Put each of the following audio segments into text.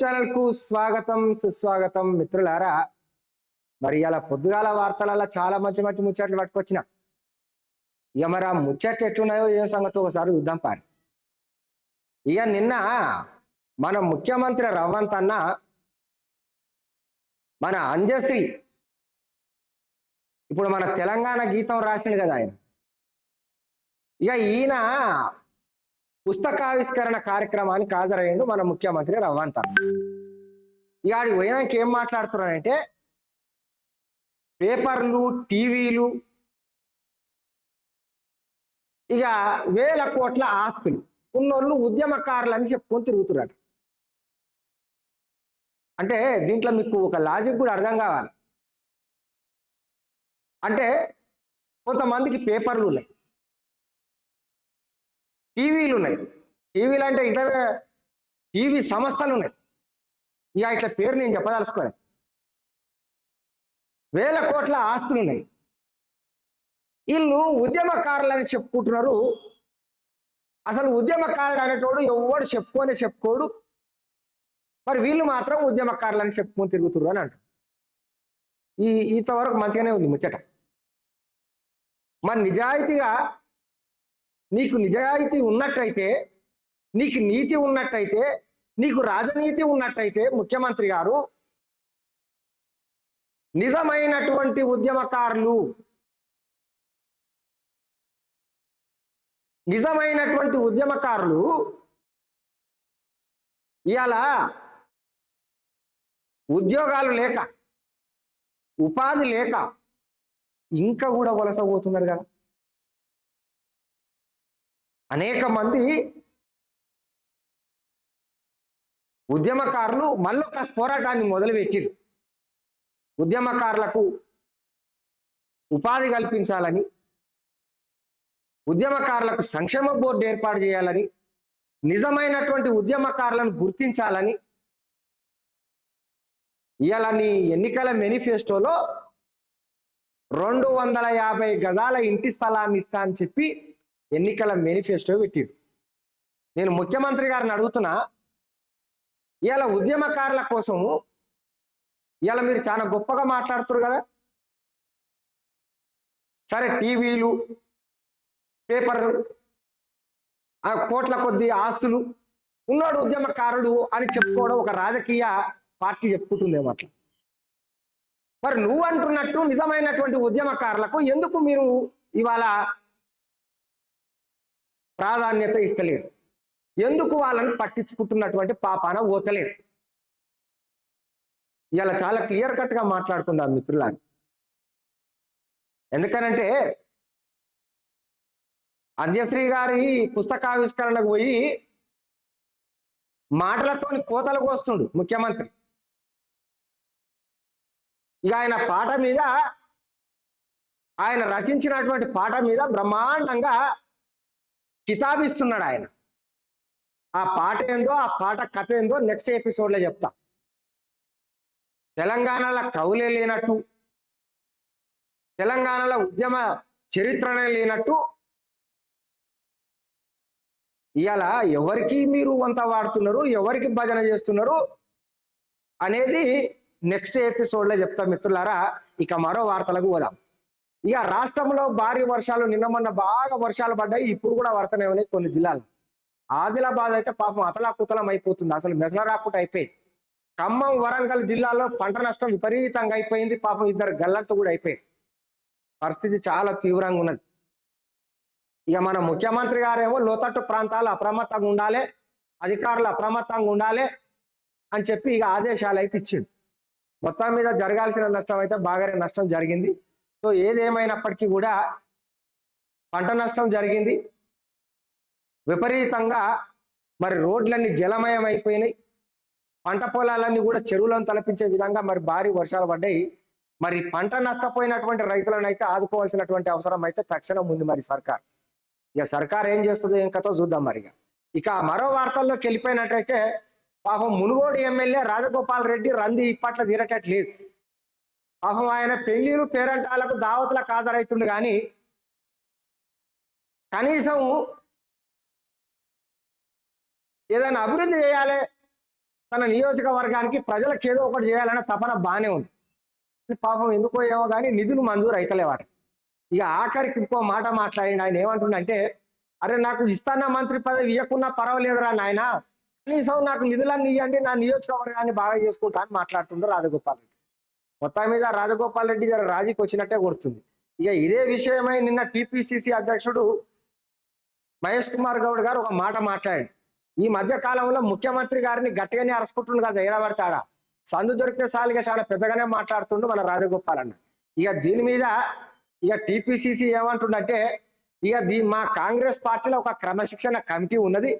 ఛానల్కు స్వాగతం సుస్వాగతం మిత్రులారా. మరి ఇలా పొద్దుగాల వార్తలలో చాలా మంచి మంచి ముచ్చట్లు పట్టుకొచ్చిన. ఇక మరి ఆ ముచ్చట్లు ఎట్లున్నాయో ఏం సంగతి ఒకసారి చూద్దాం పారి. ఇక నిన్న మన ముఖ్యమంత్రి రవ్వంత్ అన్న మన అంజశ్రీ ఇప్పుడు మన తెలంగాణ గీతం రాసిండు కదా ఆయన. ఇక ఈయన పుస్తకావిష్కరణ కార్యక్రమానికి హాజరయ్యిండు మన ముఖ్యమంత్రి రవంత అన్న. ఇక ఆడికి పోయినాక ఏం మాట్లాడుతున్నారంటే పేపర్లు టీవీలు ఇక వేల కోట్ల ఆస్తులు ఉన్నోళ్ళు ఉద్యమకారులు అని చెప్పుకొని తిరుగుతున్నారు. అంటే దీంట్లో మీకు ఒక లాజిక్ కూడా అర్థం కావాలి. అంటే కొంతమందికి పేపర్లు ఉన్నాయి. టీవీలు ఉన్నాయి. టీవీలు అంటే ఇట్లా టీవీ సంస్థలు ఉన్నాయి. ఇక ఇట్లా పేరు నేను చెప్పదలుచుకోలేదు వేల కోట్ల ఆస్తులు ఉన్నాయి. వీళ్ళు ఉద్యమకారులని చెప్పుకుంటున్నారు. అసలు ఉద్యమకారుడు అనేటోడు ఎవడు చెప్పుకోనే చెప్పుకోడు. మరి వీళ్ళు మాత్రం ఉద్యమకారులని చెప్పుకొని తిరుగుతున్నారు అని అంటారు. ఈ ఇంతవరకు మంచిగానే ఉంది ముచ్చట. మరి నిజాయితీగా నీకు నిజాయితీ ఉన్నట్టయితే నీకు నీతి ఉన్నట్టయితే నీకు రాజనీతి ఉన్నట్టయితే ముఖ్యమంత్రి గారు నిజమైనటువంటి ఉద్యమకారులు నిజమైనటువంటి ఉద్యమకారులు ఇవాళ ఉద్యోగాలు లేక ఉపాధి లేక ఇంకా కూడా వలస పోతున్నారు కదా. అనేక మంది ఉద్యమకారులు మళ్ళొక పోరాటాన్ని మొదలుపెట్టిరు. ఉద్యమకారులకు ఉపాధి కల్పించాలని ఉద్యమకారులకు సంక్షేమ బోర్డు ఏర్పాటు చేయాలని నిజమైనటువంటి ఉద్యమకారులను గుర్తించాలని ఇవాళ నీ ఎన్నికల మేనిఫెస్టోలో రెండు వందల యాభై గజాల ఇంటి స్థలాన్ని ఇస్తా అని చెప్పి ఎన్నికల మేనిఫెస్టో పెట్టిరు నేను ముఖ్యమంత్రి గారిని అడుగుతున్నా ఇవాళ ఉద్యమకారుల కోసము ఇవాళ మీరు చాలా గొప్పగా మాట్లాడుతున్నారు కదా. సరే టీవీలు పేపర్లు కోట్ల కొద్ది ఆస్తులు ఉన్నాడు ఉద్యమకారుడు అని చెప్పుకోవడం ఒక రాజకీయ పార్టీ చెప్పుకుంటుందేమో అట్లా. మరి నువ్వు అంటున్నట్టు నిజమైనటువంటి ఉద్యమకారులకు ఎందుకు మీరు ఇవాళ ప్రాధాన్యత ఇస్తలేరు ఎందుకు వాళ్ళని పట్టించుకుంటున్నటువంటి పాపాన ఓతలేరు ఇలా చాలా క్లియర్ కట్గా మాట్లాడుకుందాం మిత్రులారు? ఎందుకనంటే అధ్యశ్రీ గారి పుస్తకావిష్కరణకు పోయి మాటలతోని కోతలు కోస్తుండు ముఖ్యమంత్రి. ఇక ఆయన పాట మీద ఆయన రచించినటువంటి పాట మీద బ్రహ్మాండంగా కితాబిస్తున్నాడు ఆయన. ఆ పాట ఏందో ఆ పాట కథ ఏందో నెక్స్ట్ ఎపిసోడ్లో చెప్తా. తెలంగాణలో కవులే లేనట్టు తెలంగాణలో ఉద్యమ చరిత్రనే లేనట్టు ఇవాళ ఎవరికి మీరు వంత వాడుతున్నారు ఎవరికి భజన చేస్తున్నారు అనేది నెక్స్ట్ ఎపిసోడ్లో చెప్తా మిత్రులారా. ఇక మరో వార్తలకు పోదాం. ఇక రాష్ట్రంలో భారీ వర్షాలు నిన్న మొన్న బాగా వర్షాలు పడ్డాయి ఇప్పుడు కూడా పడుతూనే ఉన్నాయి కొన్ని జిల్లాలు. ఆదిలాబాద్ అయితే పాపం అతలాకుతలం అయిపోతుంది. అసలు మెసల రాకుండా అయిపోయింది. ఖమ్మం వరంగల్ జిల్లాలో పంట నష్టం విపరీతంగా అయిపోయింది. పాపం ఇద్దరు గల్లంతా కూడా అయిపోయింది పరిస్థితి చాలా తీవ్రంగా ఉన్నది. ఇక మన ముఖ్యమంత్రి గారేమో లోతట్టు ప్రాంతాలు అప్రమత్తంగా ఉండాలి అధికారులు అప్రమత్తంగా ఉండాలి అని చెప్పి ఇక ఆదేశాలు అయితే ఇచ్చిండు. మొత్తం మీద జరగాల్సిన నష్టం అయితే బాగానే నష్టం జరిగింది. సో ఏదేమైనప్పటికీ కూడా పంట నష్టం జరిగింది. విపరీతంగా మరి రోడ్లన్నీ జలమయం అయిపోయినాయి పంట పొలాలన్నీ కూడా చెరువులను తలపించే విధంగా మరి భారీ వర్షాలు పడ్డాయి. మరి పంట నష్టపోయినటువంటి రైతులను అయితే ఆదుకోవాల్సినటువంటి అవసరం అయితే తక్షణం ఉంది మరి సర్కార్. ఇక సర్కార్ ఏం చేస్తుందో ఏం కథో చూద్దాం మరి ఇక. ఇక మరో వార్తల్లోకి వెళ్ళిపోయినట్టయితే పాపం మునుగోడు ఎమ్మెల్యే రాజగోపాల్ రెడ్డి రంది ఇప్పట్లో తీరటట్లేదు. పాపం ఆయన పెళ్ళిలు పేరంటాలకు దావతులకు హాజరవుతుండు కానీ కనీసం ఏదైనా అభివృద్ధి చేయాలి తన నియోజకవర్గానికి ప్రజలకు ఏదో ఒకటి చేయాలనే తపన బాగానే ఉంది. పాపం ఎందుకో ఏమో కానీ నిధులు మంజూరు అవుతలేవాట ఇక ఆఖరికి ఇంకో మాట మాట్లాడింది ఆయన ఏమంటుండంటే అరే నాకు ఇస్తాన మంత్రి పదవి ఇవ్వకున్నా పర్వాలేదురా నాయన కనీసం నాకు నిధులన్నీ ఇవ్వండి నా నియోజకవర్గాన్ని బాగా చేసుకుంటా అని మాట్లాడుతుండ్రు రాధగోపాల్ రెడ్డి. మొత్తం మీద రాజగోపాల్ రెడ్డి జర రాజీకి వచ్చినట్టే కొడుతుంది. ఇక ఇదే విషయమై నిన్న టీపీసీసీ అధ్యక్షుడు మహేష్ కుమార్ గౌడ్ గారు ఒక మాట మాట్లాడాడు. ఈ మధ్య కాలంలో ముఖ్యమంత్రి గారిని గట్టిగానే అరసుకుంటుండు కదా ఏడబడతాడా సందు దొరికితే సాలిగా చాలా పెద్దగానే మాట్లాడుతుండు మన రాజగోపాల్ అన్న. ఇక దీని మీద ఇక టీపీసీసీ ఏమంటుండంటే ఇక దీ మా కాంగ్రెస్ పార్టీలో ఒక క్రమశిక్షణ కమిటీ ఉన్నది.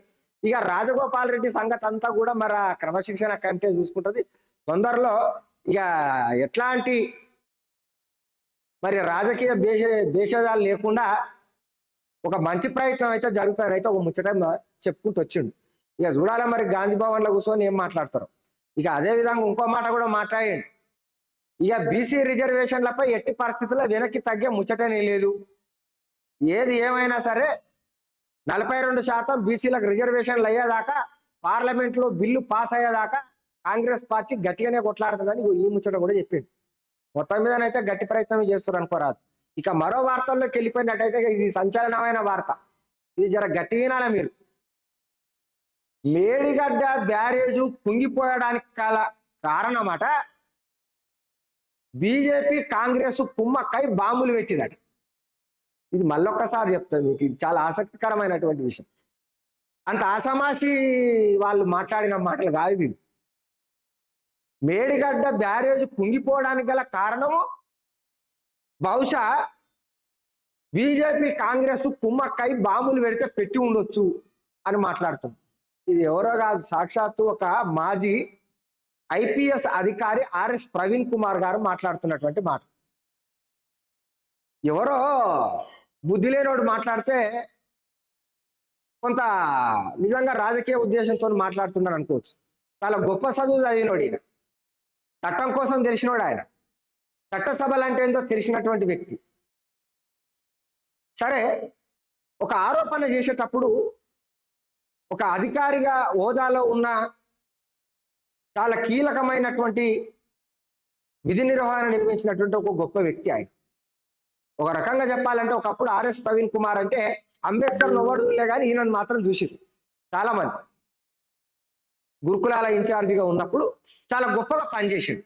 ఇక రాజగోపాల్ రెడ్డి సంగతి అంతా కూడా మరి ఆ క్రమశిక్షణ కమిటీ చూసుకుంటుంది. తొందరలో ఇక ఎట్లాంటి మరి రాజకీయ భేష భేషజాలు లేకుండా ఒక మంచి ప్రయత్నం అయితే జరుగుతారైతే అయితే ఒక ముచ్చట చెప్పుకుంటూ వచ్చిండు. ఇక చూడాలి మరి గాంధీ భవన్లో కూర్చొని ఏం మాట్లాడతారు? ఇక అదే విధంగా ఇంకో మాట కూడా మాట్లాడండి. ఇక బీసీ రిజర్వేషన్లపై ఎట్టి పరిస్థితుల్లో వెనక్కి తగ్గే ముచ్చటనే లేదు. ఏది ఏమైనా సరే నలభై రెండు శాతం బీసీలకు రిజర్వేషన్లు అయ్యేదాకా పార్లమెంట్లో బిల్లు పాస్ అయ్యేదాకా కాంగ్రెస్ పార్టీ గట్టిగానే కొట్లాడుతుందని ఈ ముచ్చట కూడా చెప్పిండు. మొత్తం మీదనైతే గట్టి ప్రయత్నం చేస్తారు అనుకోరాదు. ఇక మరో వార్తల్లోకి వెళ్ళిపోయినట్టయితే ఇది సంచలనమైన వార్త. ఇది జర గట్టి వినాల మీరు. మేడిగడ్డ బ్యారేజు కుంగిపోయడానికి గల కారణమట బీజేపీ కాంగ్రెస్ కుమ్మక్కై బాంబులు పెట్టినట్టు ఇది మళ్ళొక్కసారి చెప్తాను మీకు ఇది చాలా ఆసక్తికరమైనటువంటి విషయం. అంత ఆషామాషి వాళ్ళు మాట్లాడిన మాటలు కాదు మీరు మేడిగడ్డ బ్యారేజ్ కుంగిపోవడానికి గల కారణము బహుశా బీజేపీ కాంగ్రెస్ కుమ్మక్కై బాంబులు పెడితే పెట్టి ఉండొచ్చు అని మాట్లాడుతుంది. ఇది ఎవరో కాదు సాక్షాత్తు ఒక మాజీ ఐపీఎస్ అధికారి ఆర్ఎస్ ప్రవీణ్ కుమార్ గారు మాట్లాడుతున్నటువంటి మాట. ఎవరో బుద్ధి లేనోడు మాట్లాడితే కొంత నిజంగా రాజకీయ ఉద్దేశంతో మాట్లాడుతున్నారు అనుకోవచ్చు. చాలా గొప్ప చదువు చదివినోడు ఈయన. చట్టం కోసం తెలిసినోడు ఆయన. చట్టసభలు అంటే ఏందో తెలిసినటువంటి వ్యక్తి. సరే ఒక ఆరోపణ చేసేటప్పుడు ఒక అధికారిగా హోదాలో ఉన్న చాలా కీలకమైనటువంటి విధి నిర్వహణ నిర్మించినటువంటి ఒక గొప్ప వ్యక్తి ఆయన. ఒక రకంగా చెప్పాలంటే ఒకప్పుడు ఆర్ఎస్ ప్రవీణ్ కుమార్ అంటే అంబేద్కర్ నవ్వడులే కానీ ఈయనను మాత్రం చూసి చాలా మంది గురుకులాల ఇన్ఛార్జిగా ఉన్నప్పుడు చాలా గొప్పగా పనిచేసాడు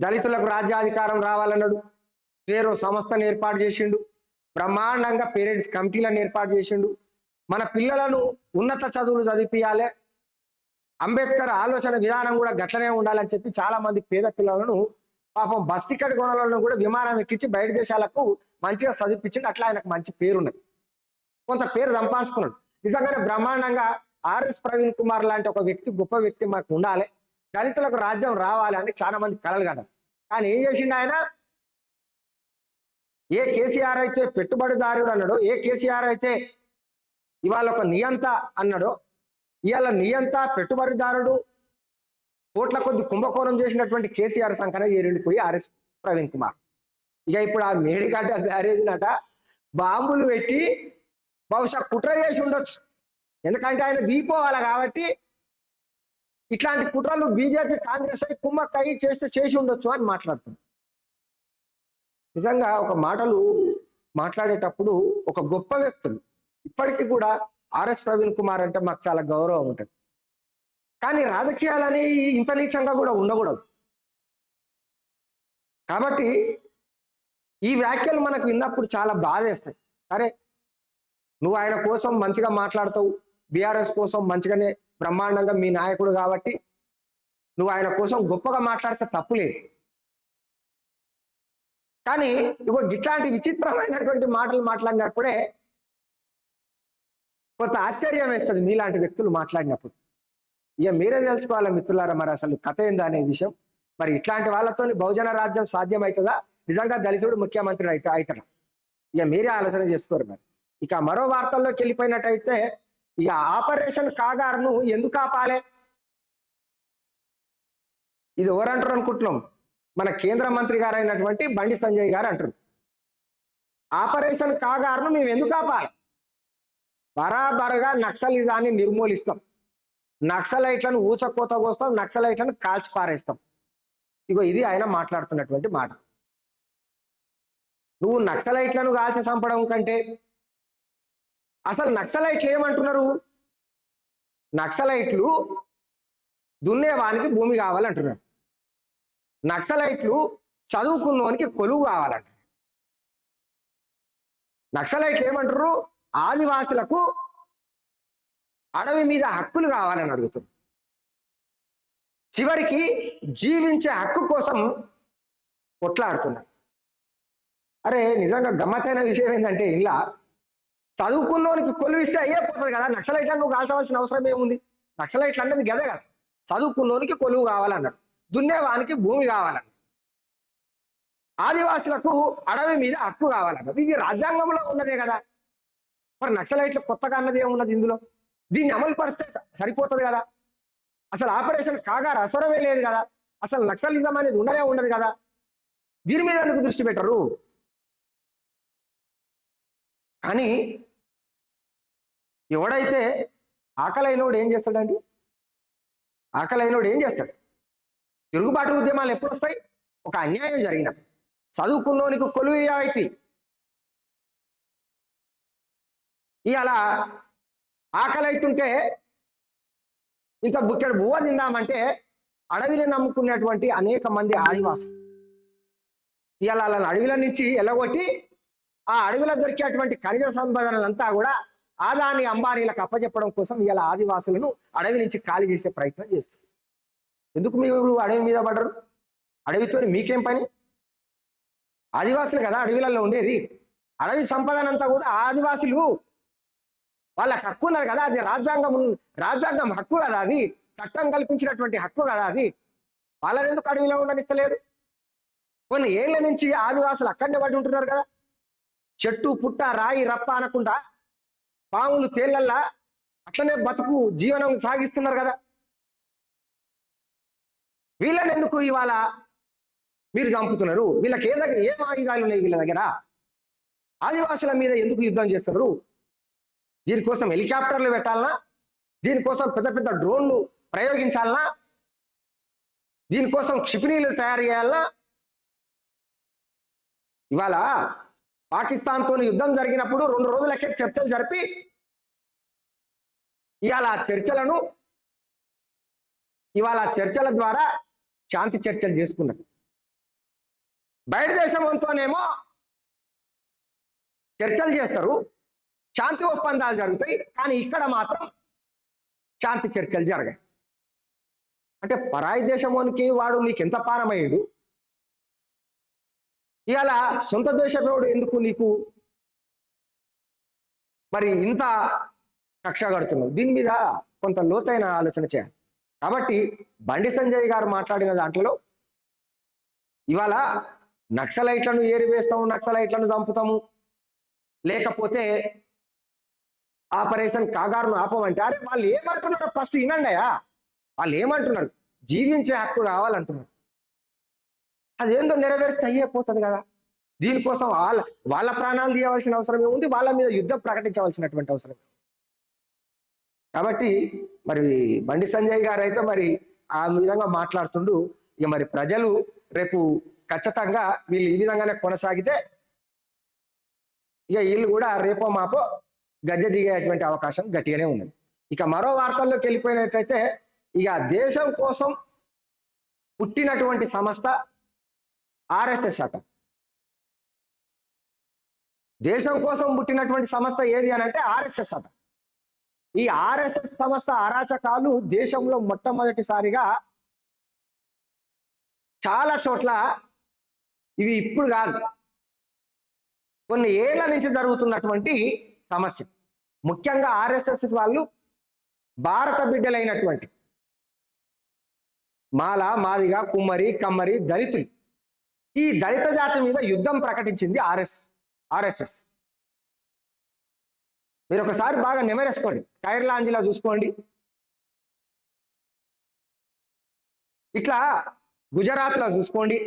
దళితులకు రాజ్యాధికారం రావాలన్నాడు. పేరు సంస్థను ఏర్పాటు చేసిండు. బ్రహ్మాండంగా పేరెంట్స్ కమిటీలను ఏర్పాటు చేసిండు. మన పిల్లలను ఉన్నత చదువులు చదివిపియాలి అంబేద్కర్ ఆలోచన విధానం కూడా గట్లనే ఉండాలని చెప్పి చాలా మంది పేద పిల్లలను పాపం బస్ టికెట్ కొనాలను కూడా విమానం ఎక్కించి బయట దేశాలకు మంచిగా చదివిపించిండు. అట్లా ఆయనకు మంచి పేరున్నది. కొంత పేరు సంపాదించుకున్నాడు నిజంగానే బ్రహ్మాండంగా ఆర్ఎస్ ప్రవీణ్ కుమార్ లాంటి ఒక వ్యక్తి గొప్ప వ్యక్తి మాకు ఉండాలి. దళితులకు రాజ్యం రావాలి అని చాలా మంది కలలు కన్నారు. కానీ ఏం చేసిండు ఆయన? ఏ కేసీఆర్ అయితే పెట్టుబడిదారుడు అన్నాడు ఏ కేసీఆర్ అయితే ఇవాళ ఒక నియంత అన్నాడు ఇవాళ నియంత పెట్టుబడిదారుడు కోట్ల కొద్ది కుంభకోణం చేసినటువంటి కేసీఆర్ సంకన ఏరిండిపోయి ఆర్ఎస్ ప్రవీణ్ కుమార్. ఇక ఇప్పుడు ఆ మేడిగడ్డ బ్యారేజ్ నట బాంబులు పెట్టి బహుశా కుట్ర చేసి ఉండొచ్చు. ఎందుకంటే ఆయన దిగిపోవాలి కాబట్టి ఇట్లాంటి కుట్రలు బీజేపీ కాంగ్రెస్ అయి కుమ్మక్కయి చేస్తే చేసి ఉండొచ్చు అని మాట్లాడుతుంది నిజంగా ఒక మాటలు మాట్లాడేటప్పుడు ఒక గొప్ప వ్యక్తులు ఇప్పటికీ కూడా ఆర్ఎస్ ప్రవీణ్ కుమార్ అంటే మాకు చాలా గౌరవం ఉంటుంది. కానీ రాజకీయాలని ఇంత నీచంగా కూడా ఉండకూడదు. కాబట్టి ఈ వ్యాఖ్యలు మనకు విన్నప్పుడు చాలా బాధ వేస్తాయి సరే నువ్వు ఆయన కోసం మంచిగా మాట్లాడతావు బీఆర్ఎస్ కోసం మంచిగానే బ్రహ్మాండంగా మీ నాయకుడు కాబట్టి నువ్వు ఆయన కోసం గొప్పగా మాట్లాడితే తప్పులేదు కానీ ఇగో ఇట్లాంటి విచిత్రమైనటువంటి మాటలు మాట్లాడినప్పుడే కొంత ఆశ్చర్యం వేస్తుంది మీలాంటి వ్యక్తులు మాట్లాడినప్పుడు. ఇక మీరే తెలుసుకోవాలి మిత్రులారా మరి అసలు కథ ఏందా అనే విషయం? మరి ఇట్లాంటి వాళ్ళతో బహుజన రాజ్యం సాధ్యమవుతుందా నిజంగా దళితుడు ముఖ్యమంత్రి అయితే అవుతాడా ఇక మీరే ఆలోచన చేసుకోరు మరి. ఇక మరో వార్తల్లోకి వెళ్ళిపోయినట్టయితే ఇక ఆపరేషన్ కాగారును ఎందుకు ఆపాలే? ఇది ఎవరంటారు అనుకుంటున్నాం? మన కేంద్ర మంత్రి గారు అయినటువంటి బండి సంజయ్ గారు అంటారు. ఆపరేషన్ కాగారును మేము ఎందుకు ఆపాలి? బరాబరగా నక్సలిజాన్ని నిర్మూలిస్తాం. నక్సలైట్లను ఊచకోత కోస్తాం నక్సలైట్లను కాల్చి పారేస్తాం. ఇగో ఇది ఆయన మాట్లాడుతున్నటువంటి మాట. నువ్వు నక్సలైట్లను కాల్చి చంపడం కంటే అసలు నక్సలైట్లు ఏమంటున్నారు? నక్సలైట్లు దున్నేవానికి భూమి కావాలంటున్నారు. నక్సలైట్లు చదువుకున్నవానికి కొలువు కావాలంటారు నక్సలైట్లు ఏమంటారు ఆదివాసులకు అడవి మీద హక్కులు కావాలని అడుగుతున్నారు. చివరికి జీవించే హక్కు కోసం కొట్లాడుతున్నారు. అరే నిజంగా గమ్మతైన విషయం ఏంటంటే ఇలా చదువుకున్నోనికి కొలువిస్తే అయ్యే పోతుంది కదా. నక్సలైట్లను నువ్వు కాల్చవలసిన అవసరం ఏముంది? నక్సలైట్లు అన్నది గదే కదా. చదువుకున్నోనికి కొలువు కావాలన్నాడు దున్నేవానికి భూమి కావాలన్నాడు ఆదివాసులకు అడవి మీద హక్కు కావాలన్నాడు ఇది రాజ్యాంగంలో ఉన్నదే కదా. మరి నక్సలైట్లు కొత్తగా అన్నది ఏమున్నది ఇందులో? దీన్ని అమలు పరిస్తే సరిపోతుంది కదా. అసలు ఆపరేషన్ కాగా రసరమే లేదు కదా. అసలు నక్సలిజం అనేది ఉండనే ఉండదు కదా. దీని మీద ఎందుకు దృష్టి పెట్టరు? కానీ ఎవడైతే ఆకలైనోడు ఏం చేస్తాడండి? ఆకలైనోడు ఏం చేస్తాడు? తిరుగుబాటు ఉద్యమాలు ఎప్పుడు వస్తాయి ఒక అన్యాయం జరిగిన చదువుకున్నోనికి కొలువు అయితే ఇవాళ ఆకలి అవుతుంటే ఇంత బుక్కెడు బువ్వ తిందామంటే అడవిని నమ్ముకున్నటువంటి అనేక మంది ఆదివాసులు. ఇవాళ వాళ్ళని అడవిల నుంచి ఎల్లగొట్టి ఆ అడవిలో దొరికేటువంటి ఖనిజ సంపదనంతా కూడా ఆదాని అంబానీలకు అప్పచెప్పడం కోసం ఇవాళ ఆదివాసులను అడవి నుంచి ఖాళీ చేసే ప్రయత్నం చేస్తుంది. ఎందుకు మీరు అడవి మీద పడరు అడవితో మీకేం పని? ఆదివాసులు కదా అడవిలలో ఉండేది. అడవి సంపదనంతా కూడా ఆదివాసులు. వాళ్ళకి హక్కు ఉన్నది కదా అది రాజ్యాంగం రాజ్యాంగం హక్కు కదా అది. చట్టం కల్పించినటువంటి హక్కు కదా అది. వాళ్ళని ఎందుకు అడవిలో ఉండనిస్తలేరు? కొన్ని ఏళ్ళ నుంచి ఆదివాసులు అక్కడనే పడి ఉంటున్నారు కదా. చెట్టు పుట్ట రాయి రప్ప అనకుండా పాములు తేళ్ళల్లా అట్లనే బతుకు జీవనం సాగిస్తున్నారు కదా. వీళ్ళని ఎందుకు ఇవాళ మీరు చంపుతున్నారు? వీళ్ళకి ఏ దగ్గర ఏం ఆయుధాలు ఉన్నాయి వీళ్ళ దగ్గర? ఆదివాసుల మీద ఎందుకు యుద్ధం చేస్తున్నారు? దీనికోసం హెలికాప్టర్లు పెట్టాలనా? దీనికోసం పెద్ద పెద్ద డ్రోన్లు ప్రయోగించాలనా? దీనికోసం క్షిపణీలు తయారు చేయాలనా? ఇవాళ పాకిస్తాన్తో యుద్ధం జరిగినప్పుడు రెండు రోజులకే చర్చలు జరిపి ఇవాళ చర్చలను ఇవాళ చర్చల ద్వారా శాంతి చర్చలు చేసుకున్నారు. బయట దేశంతోనేమో చర్చలు చేస్తారు శాంతి ఒప్పందాలు జరుగుతాయి కానీ ఇక్కడ మాత్రం శాంతి చర్చలు జరగాయి అంటే పరాయి దేశంలోనికి వాడు నీకు ఎంత పారమయ్యాడు? ఇవాళ సొంత దేశంలోడు ఎందుకు నీకు? మరి ఇంత కక్ష కడుతున్నావు? దీని మీద కొంత లోతైన ఆలోచన చేయాలి. కాబట్టి బండి సంజయ్ గారు మాట్లాడిన దాంట్లో ఇవాళ నక్సలైట్లను ఏరివేస్తాము నక్సలైట్లను చంపుతాము. లేకపోతే ఆపరేషన్ కాగారును ఆపమంటే అరే వాళ్ళు ఏమంటున్నారు ఫస్ట్ వినండియా వాళ్ళు ఏమంటున్నారు? జీవించే హక్కు కావాలంటున్నారు. అదేందో నెరవేర్స్తే అయ్యేపోతుంది కదా. దీనికోసం వాళ్ళ వాళ్ళ ప్రాణాలు తీయవలసిన అవసరం ఏముంది? వాళ్ళ మీద యుద్ధం ప్రకటించవలసినటువంటి అవసరం. కాబట్టి మరి బండి సంజయ్ గారు అయితే మరి ఆ విధంగా మాట్లాడుతుండు. ఇక మరి ప్రజలు రేపు ఖచ్చితంగా వీళ్ళు ఈ విధంగానే కొనసాగితే ఇక వీళ్ళు కూడా రేపో మాపో గద్దె దిగేటువంటి అవకాశం గట్టిగానే ఉన్నది. ఇక మరో వార్తల్లోకి వెళ్ళిపోయినట్టయితే ఇక దేశం కోసం పుట్టినటువంటి సంస్థ ఆర్ఎస్ఎస్ శాఖ. దేశం కోసం పుట్టినటువంటి సంస్థ ఏది అని అంటే ఆర్ఎస్ఎస్ అట ఈ ఆర్ఎస్ఎస్ సంస్థ అరాచకాలు దేశంలో మొట్టమొదటిసారిగా చాలా చోట్ల ఇవి ఇప్పుడు కాదు. కొన్ని ఏళ్ళ నుంచి జరుగుతున్నటువంటి సమస్య. ముఖ్యంగా ఆర్ఎస్ఎస్ వాళ్ళు భారత బిడ్డలైనటువంటి మాల మాదిగ కుమ్మరి కమ్మరి దళితులు. ఈ దళిత జాతి మీద యుద్ధం ప్రకటించింది ఆర్ఎస్ ఆర్ఎస్ఎస్. మీరు ఒకసారి బాగా నెమరేసుకోండి. కైర్లాంజిలా చూసుకోండి. ఇట్లా గుజరాత్లో చూసుకోండి.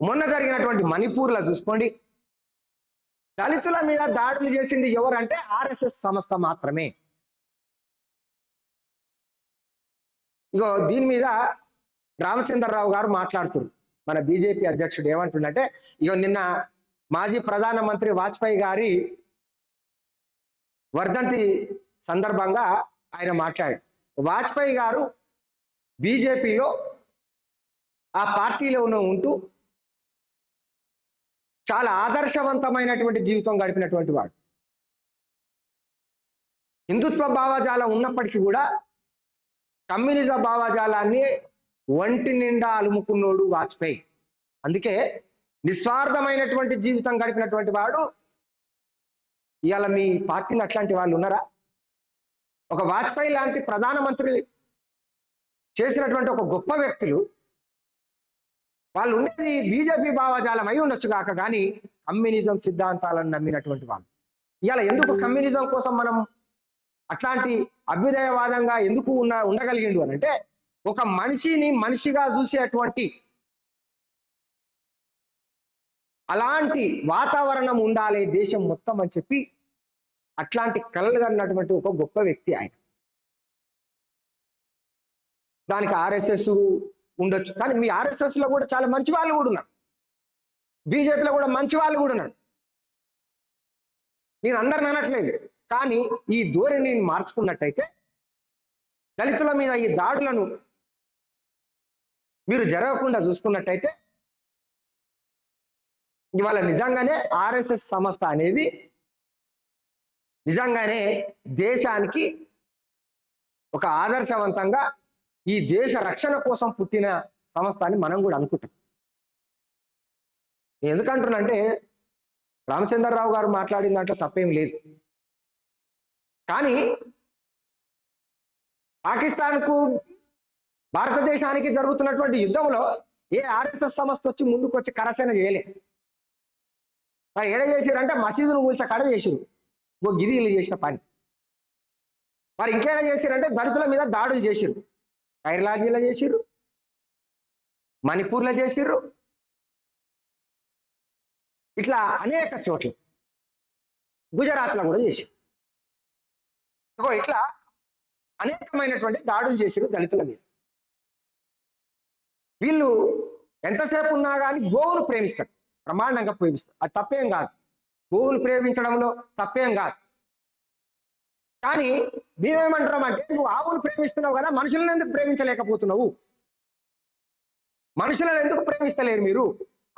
మొన్న జరిగినటువంటి మణిపూర్లో చూసుకోండి. దళితుల మీద దాడులు చేసింది ఎవరంటే ఆర్ఎస్ఎస్ సంస్థ మాత్రమే. ఇగో దీని మీద రామచంద్రరావు గారు మాట్లాడుతున్నారు మన బీజేపీ అధ్యక్షుడు ఏమంటుండంటే ఇక నిన్న మాజీ ప్రధానమంత్రి వాజ్పేయి గారి వర్ధంతి సందర్భంగా ఆయన మాట్లాడాడు వాజ్పేయి గారు బీజేపీలో ఆ పార్టీలోనే ఉంటూ చాలా ఆదర్శవంతమైనటువంటి జీవితం గడిపినటువంటి వాడు. హిందుత్వ భావజాలం ఉన్నప్పటికీ కూడా కమ్యూనిజ భావజాలాన్ని ఒంటి నిండా అలుముకున్నోడు వాజ్పేయి. అందుకే నిస్వార్థమైనటువంటి జీవితం గడిపినటువంటి వాడు ఇవాళ మీ పార్టీలో అట్లాంటి వాళ్ళు ఉన్నారా? ఒక వాజ్పేయి లాంటి ప్రధానమంత్రి చేసినటువంటి ఒక గొప్ప వ్యక్తులు వాళ్ళు ఉండేది బీజేపీ భావజాలం అయి ఉండొచ్చు కాక కానీ కమ్యూనిజం సిద్ధాంతాలను నమ్మినటువంటి వాళ్ళు. ఇవాళ ఎందుకు కమ్యూనిజం కోసం మనం అట్లాంటి అభ్యుదయవాదంగా ఎందుకు ఉన్న ఉండగలిగిండు అని అంటే ఒక మనిషిని మనిషిగా చూసేటువంటి అలాంటి వాతావరణం ఉండాలి దేశం మొత్తం అని చెప్పి అట్లాంటి కలలు కన్నటువంటి ఒక గొప్ప వ్యక్తి ఆయన. దానికి ఆర్ఎస్ఎస్ ఉండొచ్చు. కానీ మీ ఆర్ఎస్ఎస్లో కూడా చాలా మంచి వాళ్ళు కూడా ఉన్నారు. బీజేపీలో కూడా మంచి వాళ్ళు కూడా ఉన్నారు. నేను అందరిని అనట్లేదు. కానీ ఈ ధోరణిని మార్చుకున్నట్టయితే దళితుల మీద ఈ దాడులను మీరు జరగకుండా చూసుకున్నట్టయితే ఇవాళ నిజంగానే ఆర్ఎస్ఎస్ సంస్థ అనేది నిజంగానే దేశానికి ఒక ఆదర్శవంతంగా ఈ దేశ రక్షణ కోసం పుట్టిన సంస్థ అని మనం కూడా అనుకుంటాం. ఎందుకంటున్నంటే రామచంద్రరావు గారు మాట్లాడిన దాంట్లో తప్పేం లేదు. కానీ పాకిస్తాన్కు భారతదేశానికి జరుగుతున్నటువంటి యుద్ధంలో ఏ ఆర్ఎస్ఎస్ సంస్థ వచ్చి ముందుకు వచ్చి కరసేన చేయలే? మరి ఏడ చేసిరంటే మసీదును కూల్చ కడ చేసిరు ఓ గిది చేసిన పని. మరి ఇంకేడ చేసిరంటే దళితుల మీద దాడులు చేసిరు కైర్లాజీలో చేసిరు మణిపూర్లో చేసిర్రు. ఇట్లా అనేక చోట్ల గుజరాత్లో కూడా చేసిరు ఇట్లా అనేకమైనటువంటి దాడులు చేసిరు దళితుల మీద. వీళ్ళు ఎంతసేపు ఉన్నా కానీ గోవును ప్రేమిస్తారు. ప్రమాణంగా ప్రేమిస్తారు. అది తప్పేం కాదు. గోవును ప్రేమించడంలో తప్పేం కాదు. కానీ మేమేమంటున్నాం అంటే నువ్వు ఆవును ప్రేమిస్తున్నావు కదా మనుషులను ఎందుకు ప్రేమించలేకపోతున్నావు? మనుషులను ఎందుకు ప్రేమిస్తలేరు మీరు?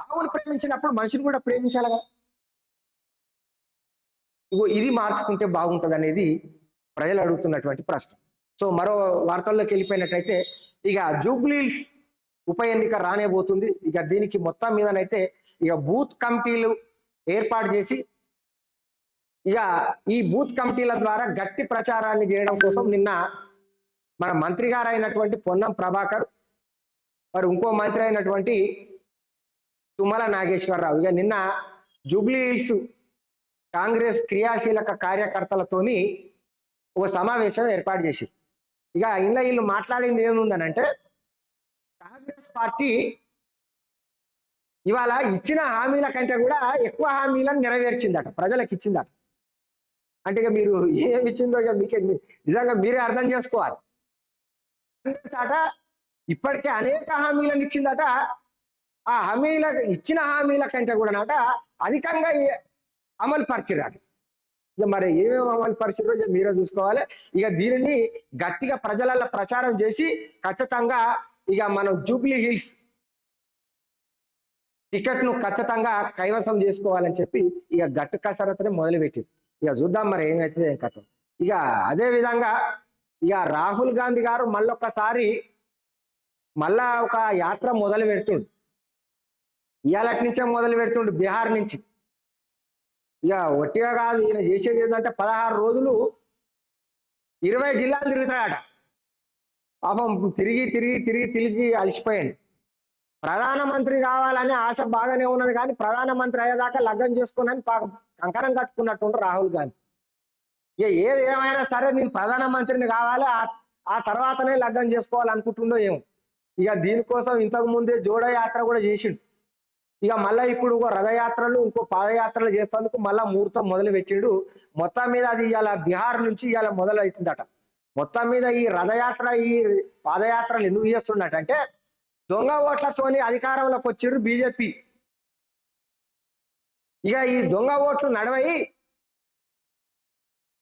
ఆవును ప్రేమించినప్పుడు మనుషులు కూడా ప్రేమించాలి కదా. ఇగో ఇది మార్చుకుంటే బాగుంటుంది అనేది ప్రజలు అడుగుతున్నటువంటి ప్రశ్న. సో మరో వార్తల్లోకి వెళ్ళిపోయినట్టయితే ఇక జూబ్లీల్స్ ఉప ఎన్నిక రానేబోతుంది. ఇక దీనికి మొత్తం మీదనైతే ఇక బూత్ కమిటీలు ఏర్పాటు చేసి ఇక ఈ బూత్ కమిటీల ద్వారా గట్టి ప్రచారాన్ని చేయడం కోసం నిన్న మన మంత్రి గారు అయినటువంటి పొన్నం ప్రభాకర్ మరి ఇంకో మంత్రి అయినటువంటి తుమ్మల నాగేశ్వరరావు ఇక నిన్న జూబ్లీ హిల్స్ కాంగ్రెస్ క్రియాశీలక కార్యకర్తలతోని ఒక సమావేశం ఏర్పాటు చేసి ఇక ఇంట్లో వీళ్ళు మాట్లాడింది ఏముందనంటే కాంగ్రెస్ పార్టీ ఇవాళ ఇచ్చిన హామీల కంటే కూడా ఎక్కువ హామీలను నెరవేర్చిందట ప్రజలకు ఇచ్చిందట. అంటే ఇక మీరు ఏమి ఇచ్చిందో ఇక మీకే నిజంగా మీరే అర్థం చేసుకోవాలి. అట ఇప్పటికే అనేక హామీలను ఇచ్చిందట. ఆ హామీల ఇచ్చిన హామీల కంటే కూడా నట అధికంగా అమలు పరిచిరాట ఇక మరి ఏమేమి అమలు పరిచిరో ఇక మీరే చూసుకోవాలి. ఇక దీనిని గట్టిగా ప్రజలలో ప్రచారం చేసి ఖచ్చితంగా ఇక మనం జూబ్లీ హిల్స్ టికెట్ను ఖచ్చితంగా కైవసం చేసుకోవాలని చెప్పి ఇక గట్టు కసరత్తుని మొదలుపెట్టింది. ఇక చూద్దాం మరి ఏమైతుంది ఏం కథ. ఇక అదే విధంగా ఇక రాహుల్ గాంధీ గారు మళ్ళొక్కసారి మళ్ళా ఒక యాత్ర మొదలు పెడుతుండు ఇవాళటి నుంచే మొదలు పెడుతుండు బీహార్ నుంచి. ఇక ఒట్టిగా కాదు ఈయన చేసేది ఏంటంటే పదహారు రోజులు ఇరవై జిల్లాలు తిరుగుతాడట. పాపం తిరిగి తిరిగి తిరిగి తిరిగి అలసిపోయాడు. ప్రధానమంత్రి కావాలని ఆశ బాగానే ఉన్నది కానీ ప్రధానమంత్రి అయ్యేదాకా లగ్గం చేసుకున్నాను పాపం కంకణం కట్టుకున్నట్టుండ్రు రాహుల్ గాంధీ. ఇక ఏది ఏమైనా సరే నేను ప్రధానమంత్రిని కావాలి ఆ- ఆ తర్వాతనే లగ్గం చేసుకోవాలనుకుంటుండో ఏమో. ఇక దీనికోసం ఇంతకు ముందే జోడ యాత్ర కూడా చేసిండు. ఇక మళ్ళీ ఇప్పుడు ఇంకో రథయాత్రలు ఇంకో పాదయాత్రలు చేసేందుకు మళ్ళా ముహూర్తం మొదలు పెట్టిండు మొత్తం మీద అది ఇవాళ బీహార్ నుంచి ఇవాళ మొదలవుతుందట. మొత్తం మీద ఈ రథయాత్ర ఈ పాదయాత్రలు ఎందుకు చేస్తున్నట్టంటే దొంగ ఓట్లతోని అధికారంలోకి వచ్చారు బీజేపీ. ఇక ఈ దొంగ ఓట్లు నడవై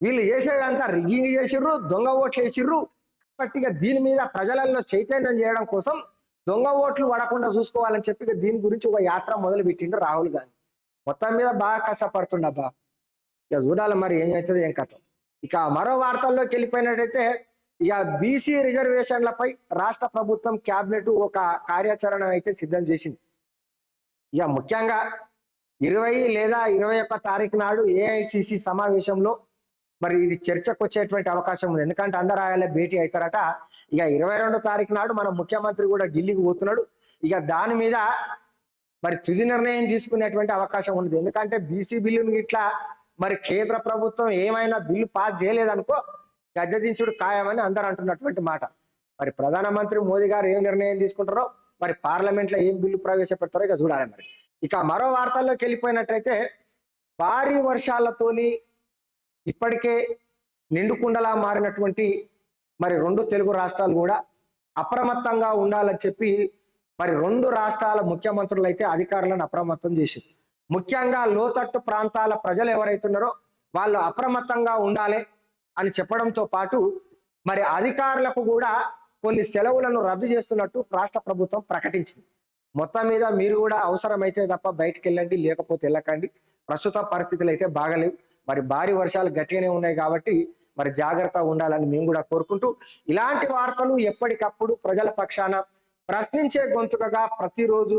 వీళ్ళు చేసేదంతా రిగ్గింగ్ చేసిర్రు దొంగ ఓట్లు వేసిర్రు. కాబట్టి ఇక దీని మీద ప్రజలలో చైతన్యం చేయడం కోసం దొంగ ఓట్లు పడకుండా చూసుకోవాలని చెప్పి దీని గురించి ఒక యాత్ర మొదలు పెట్టిండు రాహుల్ గాంధీ. మొత్తం మీద బాగా కష్టపడుతుండబ్బా ఇక చూడాలి మరి ఏం అవుతుంది ఏం కథ. ఇక మరో వార్తల్లోకి వెళ్ళిపోయినట్టయితే ఇక బీసీ రిజర్వేషన్లపై రాష్ట్ర ప్రభుత్వం క్యాబినెట్ ఒక కార్యాచరణ అయితే సిద్ధం చేసింది. ఇక ముఖ్యంగా ఇరవై లేదా ఇరవై ఒక్క తారీఖు నాడు ఏఐసిసి సమావేశంలో మరి ఇది చర్చకు వచ్చేటువంటి అవకాశం ఉంది. ఎందుకంటే అందరు ఆయాలే భేటీ అవుతారట. ఇక ఇరవై రెండో తారీఖు నాడు మన ముఖ్యమంత్రి కూడా ఢిల్లీకి పోతున్నాడు. ఇక దాని మీద మరి తుది నిర్ణయం తీసుకునేటువంటి అవకాశం ఉంది ఎందుకంటే బీసీ బిల్లుని ఇట్లా మరి కేంద్ర ప్రభుత్వం ఏమైనా బిల్లు పాస్ చేయలేదనుకో గద్దెదించుడు ఖాయమని అందరు అంటున్నటువంటి మాట. మరి ప్రధానమంత్రి మోదీ గారు ఏం నిర్ణయం తీసుకుంటారో మరి పార్లమెంట్లో ఏం బిల్లు ప్రవేశపెడతారో ఇక చూడాలి మరి. ఇక మరో వార్తల్లోకి వెళ్ళిపోయినట్లయితే భారీ వర్షాలతోని ఇప్పటికే నిండుకుండలా మారినటువంటి మరి రెండు తెలుగు రాష్ట్రాలు కూడా అప్రమత్తంగా ఉండాలని చెప్పి మరి రెండు రాష్ట్రాల ముఖ్యమంత్రులు అయితే అధికారులను అప్రమత్తం చేసింది ముఖ్యంగా లోతట్టు ప్రాంతాల ప్రజలు ఎవరైతున్నారో వాళ్ళు అప్రమత్తంగా ఉండాలి అని చెప్పడంతో పాటు మరి అధికారులకు కూడా కొన్ని సెలవులను రద్దు చేస్తున్నట్టు రాష్ట్ర ప్రభుత్వం ప్రకటించింది. మొత్తం మీద మీరు కూడా అవసరమైతే తప్ప బయటికి వెళ్ళండి లేకపోతే వెళ్ళకండి. ప్రస్తుత పరిస్థితులు అయితే బాగలేవు. మరి భారీ వర్షాలు గట్టిగానే ఉన్నాయి కాబట్టి మరి జాగ్రత్త ఉండాలని మేము కూడా కోరుకుంటూ ఇలాంటి వార్తలు ఎప్పటికప్పుడు ప్రజల పక్షాన ప్రశ్నించే గొంతుకగా ప్రతిరోజు